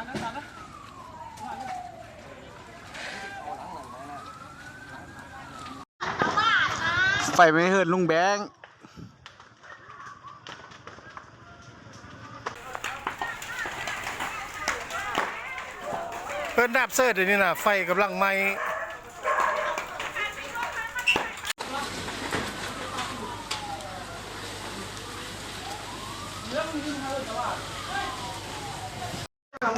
ไฟไม่เหินลุงแบงเพิ่นดับเสิร์ตเดี๋ยวนี้นะไฟกำลังไหม้ เ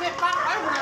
ก็บปังไว้หัว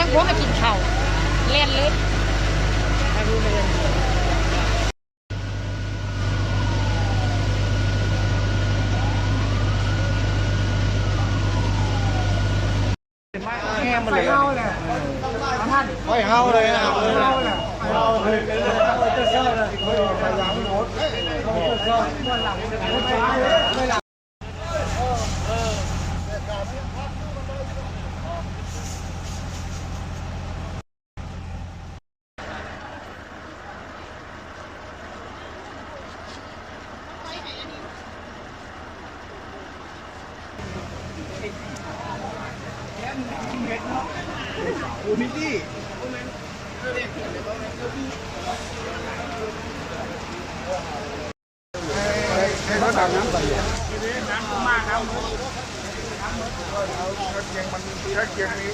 คนกำลังพวกมากินข้าวเล่นเลยมาดูเลยแห้งมาเลยไม่เฮาเลย Ô Mỹ đi. Cái đó bằng lắm vậy. Cái đó mà đâu. Rất chân mình rất chân đi.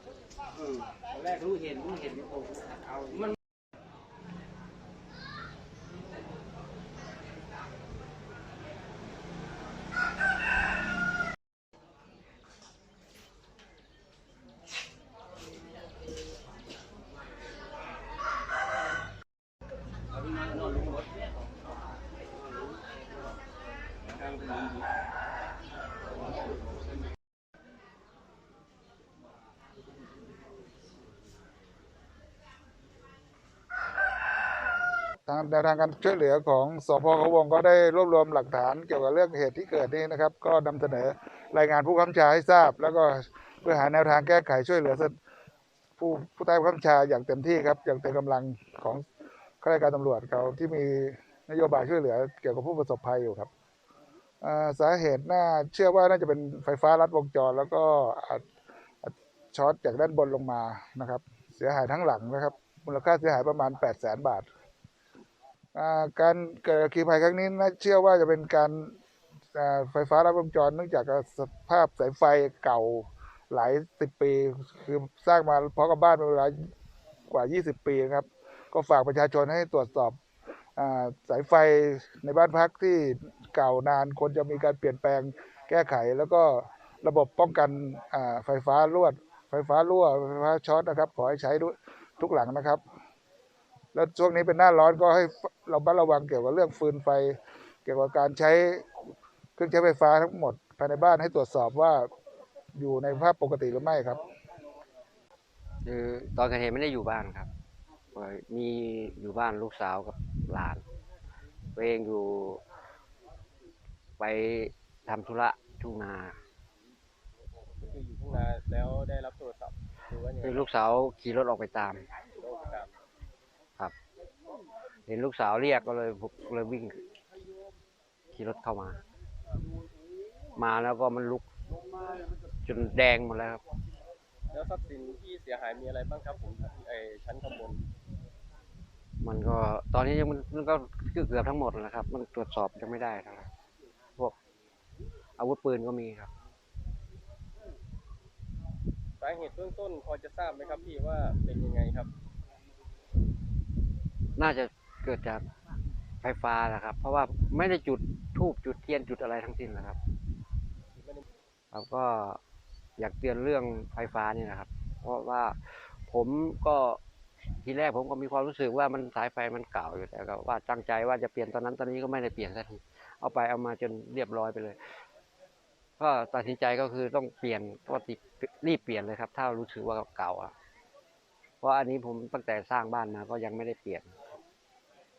รู้เห็นรู้เห็นโอ้เอามันทาง แนวทางการช่วยเหลือของสพเขาวงก็ได้รวบรวมหลักฐานเกี่ยวกับเรื่องเหตุที่เกิดนี้นะครับ ก็นำเสนอรายงานผู้ค้ำชาให้ทราบ แล้วก็เพื่อหาแนวทางแก้ไขช่วยเหลือผู้ผู้ใต้บังคับบัญชาอย่างเต็มที่ครับอย่างเต็มกำลังของข้าราชการตำรวจเขาที่มีนโยบายช่วยเหลือเกี่ยวกับผู้ประสบภัยอยู่ครับสาเหตุน่าเชื่อว่าน่าจะเป็นไฟฟ้ารัดวงจร แล้วก็ช็อตจากด้านบนลงมานะครับ เสียหายทั้งหลังนะครับมูลค่าเสียหายประมาณ 8 0 0แสนบาท การเกิดอัคคีภัยครั้งนี้น่าเชื่อว่าจะเป็นการไฟฟ้ารัดวงจรเนื่องจากสภาพสายไฟเก่าหลายสิบปี คือสร้างมาเพราะกับบ้านเป็นเวลากว่า 20 ปีนะครับ ก็ฝากประชาชนให้ตรวจสอบอสายไฟในบ้านพักที่เก่านานควรจะมีการเปลี่ยนแปลงแก้ไข แล้วก็ระบบป้องกันไฟฟ้ารวดไฟฟ้ารั่วไฟฟ้าช็อตนะครับ ขอให้ใช้ด้วยทุกหลังนะครับ แล้วช่วงนี้เป็นหน้าร้อนก็ให้เราบัดระวังเกี่ยวกับเรื่องฟืนไฟ เกี่ยวกับการใช้เครื่องใช้ไฟฟ้าทั้งหมดภายในบ้านให้ตรวจสอบว่าอยู่ในภาพปกติหรือไม่ครับ คือตอนเกิดเหตุไม่ได้อยู่บ้านครับเอ่อมีอยู่บ้านลูกสาวกับหลานตัวเองอยู่ ไปทำธุระทุ่งนาคืออยู่ทุ่งนาแล้วได้รับโทรศัพท์หรือว่ายังไงคือลูกสาวขี่รถออกไปตามโทรตามครับ เห็นลูกสาวเรียกก็เลยผมเลยวิ่งขี่รถเข้ามา มาแล้วก็มันลุกจนแดงหมดแล้วครับ แล้วทรัพย์สินที่เสียหายมีอะไรบ้างครับผมไอชั้นข้างบน มันก็ตอนนี้ยังมันมันก็เกือบทั้งหมดแล้วนะครับ มันตรวจสอบยังไม่ได้นะครับพวกอาวุธปืนก็มีครับสาเหตุเบื้องต้นพอจะทราบไหมครับพี่ว่าเป็นยังไงครับ น่าจะ เกิดจากไฟฟ้าแหละครับ เพราะว่าไม่ได้จุดทูบจุดเทียนจุดอะไรทั้งสิ้นนะครับครับก็อยากเตือนเรื่องไฟฟ้านี่นะครับ เพราะว่าผมก็ทีแรกผมก็มีความรู้สึกว่ามันสายไฟมันเก่าอยู่แต่ก็ว่าตั้งใจว่าจะเปลี่ยนตอนนั้นตอนนี้ก็ไม่ได้เปลี่ยนสักทีเอาไปเอามาจนเรียบร้อยไปเลย ก็ตัดสินใจก็คือต้องเปลี่ยนก็ติรีบเปลี่ยนเลยครับ ถ้ารู้สึกว่าเก่าอะเพราะอันนี้ผมตั้งแต่สร้างบ้านมาก็ยังไม่ได้เปลี่ยน